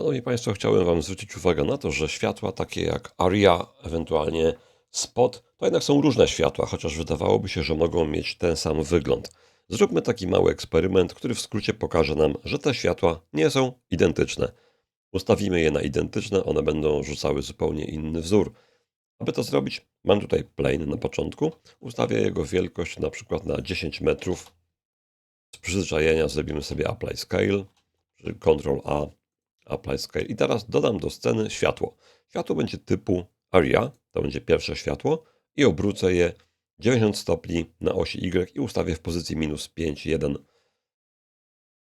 Szanowni Państwo, chciałem Wam zwrócić uwagę na to, że światła takie jak ARIA, ewentualnie SPOT, to jednak są różne światła, chociaż wydawałoby się, że mogą mieć ten sam wygląd. Zróbmy taki mały eksperyment, który w skrócie pokaże nam, że te światła nie są identyczne. Ustawimy je na identyczne, one będą rzucały zupełnie inny wzór. Aby to zrobić, mam tutaj plane na początku. Ustawię jego wielkość na przykład na 10 metrów. Z przyzwyczajenia zrobimy sobie Apply Scale, Ctrl A, Apply Scale. I teraz dodam do sceny światło. Światło będzie typu ARIA, to będzie pierwsze światło, i obrócę je 90 stopni na osi Y i ustawię w pozycji minus 5, 1,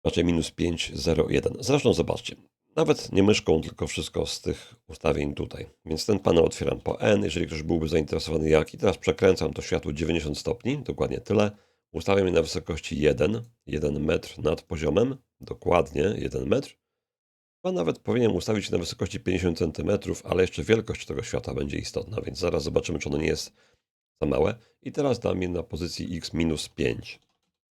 raczej minus 5, 0, 1. Zresztą zobaczcie, nawet nie myszką, tylko wszystko z tych ustawień tutaj. Więc ten panel otwieram po N, jeżeli ktoś byłby zainteresowany jak. I teraz przekręcam to światło 90 stopni, dokładnie tyle. Ustawiam je na wysokości 1, 1 metr nad poziomem, dokładnie 1 metr. A nawet powinienem ustawić na wysokości 50 cm, ale jeszcze wielkość tego światła będzie istotna, więc zaraz zobaczymy, czy ono nie jest za małe. I teraz dam je na pozycji x minus 5.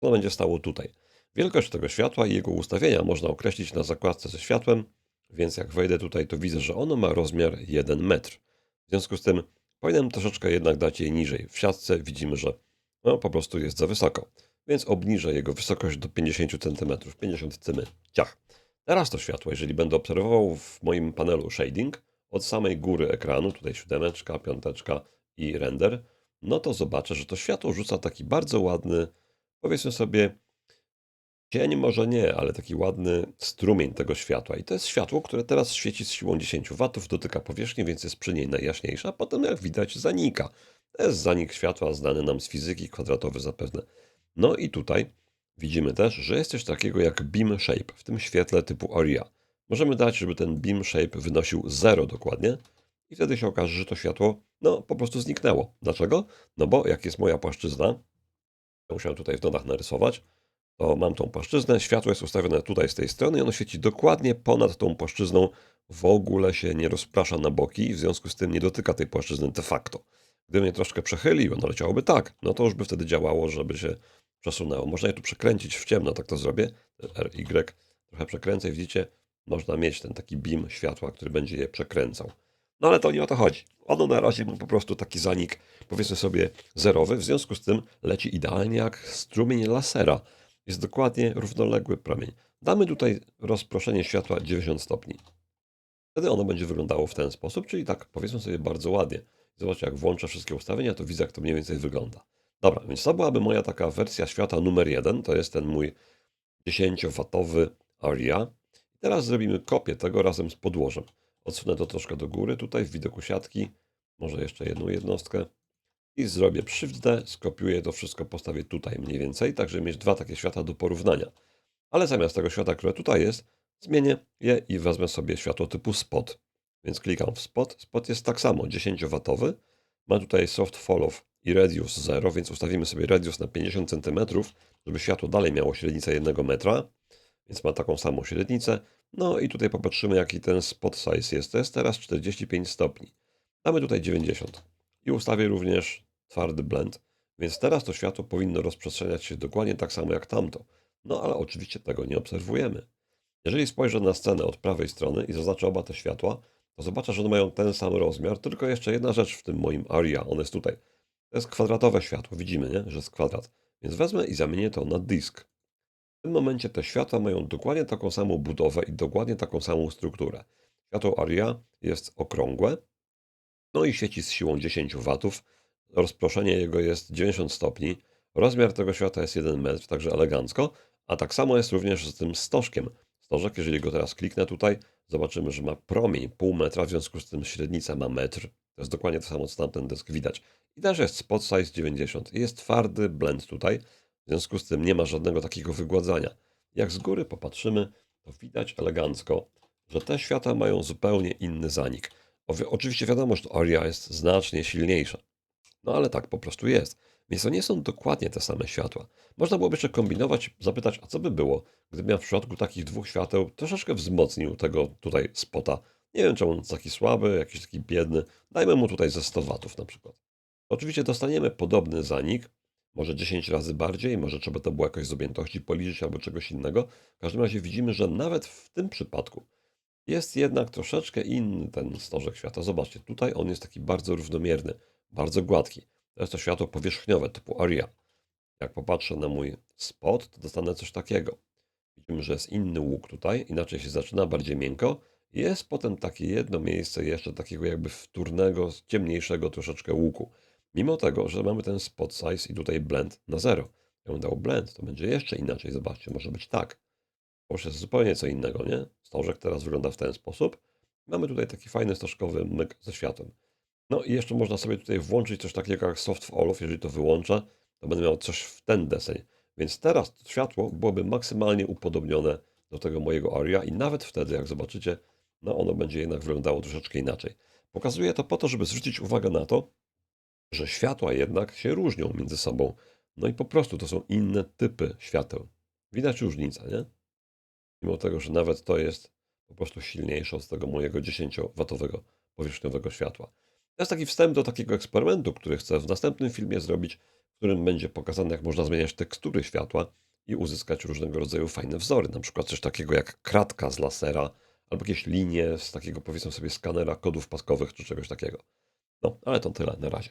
Ono będzie stało tutaj. Wielkość tego światła i jego ustawienia można określić na zakładce ze światłem, więc jak wejdę tutaj, to widzę, że ono ma rozmiar 1 metr. W związku z tym powinienem troszeczkę jednak dać je niżej. W siatce widzimy, że no, po prostu jest za wysoko, więc obniżę jego wysokość do 50 cm, 50 cymy, ciach. Teraz to światło, jeżeli będę obserwował w moim panelu shading, od samej góry ekranu, tutaj siódemeczka, piąteczka i render, no to zobaczę, że to światło rzuca taki bardzo ładny, powiedzmy sobie, cień może nie, ale taki ładny strumień tego światła. I to jest światło, które teraz świeci z siłą 10 W, dotyka powierzchni, więc jest przy niej najjaśniejsza, a potem jak widać zanika. To jest zanik światła znany nam z fizyki, kwadratowy zapewne. No i tutaj widzimy też, że jest coś takiego jak beam shape w tym świetle typu ARIA. Możemy dać, żeby ten beam shape wynosił 0 dokładnie i wtedy się okaże, że to światło no po prostu zniknęło. Dlaczego? No bo jak jest moja płaszczyzna, musiałem tutaj w nodach narysować, to mam tą płaszczyznę, światło jest ustawione tutaj z tej strony i ono świeci dokładnie ponad tą płaszczyzną, w ogóle się nie rozprasza na boki, w związku z tym nie dotyka tej płaszczyzny de facto. Gdybym je troszkę przechylił, ono leciałoby tak, no to już by wtedy działało, żeby się przesunęło. Można je tu przekręcić w ciemno, tak to zrobię. RY trochę przekręcę i widzicie, można mieć ten taki beam światła, który będzie je przekręcał. No ale to nie o to chodzi. Ono na razie ma po prostu taki zanik, powiedzmy sobie, zerowy, w związku z tym leci idealnie jak strumień lasera. Jest dokładnie równoległy promień. Damy tutaj rozproszenie światła 90 stopni. Wtedy ono będzie wyglądało w ten sposób, czyli tak, powiedzmy sobie bardzo ładnie. Zobaczcie, jak włączę wszystkie ustawienia, to widzę, jak to mniej więcej wygląda. Dobra, więc to byłaby moja taka wersja świata numer jeden. To jest ten mój 10-watowy ARIA. Teraz zrobimy kopię tego razem z podłożem. Odsunę to troszkę do góry, tutaj w widoku siatki. Może jeszcze jedną jednostkę. I zrobię D, skopiuję to wszystko, postawię tutaj mniej więcej, tak żeby mieć dwa takie świata do porównania. Ale zamiast tego świata, które tutaj jest, zmienię je i wezmę sobie światło typu spot. Więc klikam w spot. Spot jest tak samo, 10-watowy. Ma tutaj soft fall off i radius 0, więc ustawimy sobie radius na 50 cm, żeby światło dalej miało średnicę 1 metra, więc ma taką samą średnicę. No i tutaj popatrzymy, jaki ten spot size jest. To jest teraz 45 stopni. Damy tutaj 90 i ustawię również twardy blend, więc teraz to światło powinno rozprzestrzeniać się dokładnie tak samo jak tamto. No ale oczywiście tego nie obserwujemy. Jeżeli spojrzę na scenę od prawej strony i zaznaczę oba te światła, to zobaczę, że one mają ten sam rozmiar, tylko jeszcze jedna rzecz w tym moim aria, on jest tutaj. To jest kwadratowe światło, widzimy, nie? że jest kwadrat. Więc wezmę i zamienię to na dysk. W tym momencie te światła mają dokładnie taką samą budowę i dokładnie taką samą strukturę. Światło ARIA jest okrągłe, no i świeci z siłą 10 W. Rozproszenie jego jest 90 stopni. Rozmiar tego światła jest 1 metr, także elegancko. A tak samo jest również z tym stożkiem. Stożek, jeżeli go teraz kliknę tutaj, zobaczymy, że ma promień pół metra, w związku z tym średnica ma metr. To jest dokładnie to samo, co tamten dysk widać. I też jest spot size 90. I jest twardy blend tutaj, w związku z tym nie ma żadnego takiego wygładzania. Jak z góry popatrzymy, to widać elegancko, że te światła mają zupełnie inny zanik. Oczywiście wiadomo, że to Aria jest znacznie silniejsza. No ale tak po prostu jest. Więc to nie są dokładnie te same światła. Można byłoby jeszcze kombinować, zapytać, a co by było, gdybym ja w przypadku takich dwóch świateł troszeczkę wzmocnił tego tutaj spota. Nie wiem, czemu on jest taki słaby, jakiś taki biedny. Dajmy mu tutaj ze 100 watów na przykład. Oczywiście dostaniemy podobny zanik, może 10 razy bardziej, może trzeba to było jakoś z objętości policzyć albo czegoś innego. W każdym razie widzimy, że nawet w tym przypadku Jest jednak troszeczkę inny ten stożek światła. Zobaczcie, tutaj on jest taki bardzo równomierny, bardzo gładki. To jest to światło powierzchniowe typu ARIA. Jak popatrzę na mój spot, to dostanę coś takiego. Widzimy, że jest inny łuk tutaj, inaczej się zaczyna, bardziej miękko. Jest potem takie jedno miejsce jeszcze takiego jakby wtórnego, ciemniejszego troszeczkę łuku. Mimo tego, że mamy ten spot size i tutaj blend na zero. Jak dał blend, to będzie jeszcze inaczej. Zobaczcie, może być tak. To jest zupełnie co innego, nie? Stożek teraz wygląda w ten sposób. Mamy tutaj taki fajny stożkowy myk ze światłem. No i jeszcze można sobie tutaj włączyć coś takiego jak soft of all Jeżeli to wyłączę, to będę miał coś w ten deseń. Więc teraz to światło byłoby maksymalnie upodobnione do tego mojego aria i nawet wtedy, jak zobaczycie, no ono będzie jednak wyglądało troszeczkę inaczej. Pokazuję to po to, żeby zwrócić uwagę na to, że światła jednak się różnią między sobą. No i po prostu to są inne typy świateł. Widać różnicę, nie? Mimo tego, że nawet to jest po prostu silniejsze od tego mojego 10W powierzchniowego światła. To jest taki wstęp do takiego eksperymentu, który chcę w następnym filmie zrobić, w którym będzie pokazane, jak można zmieniać tekstury światła i uzyskać różnego rodzaju fajne wzory. Na przykład coś takiego jak kratka z lasera, albo jakieś linie z takiego, powiedzmy sobie, skanera kodów paskowych czy czegoś takiego. No, ale to tyle na razie.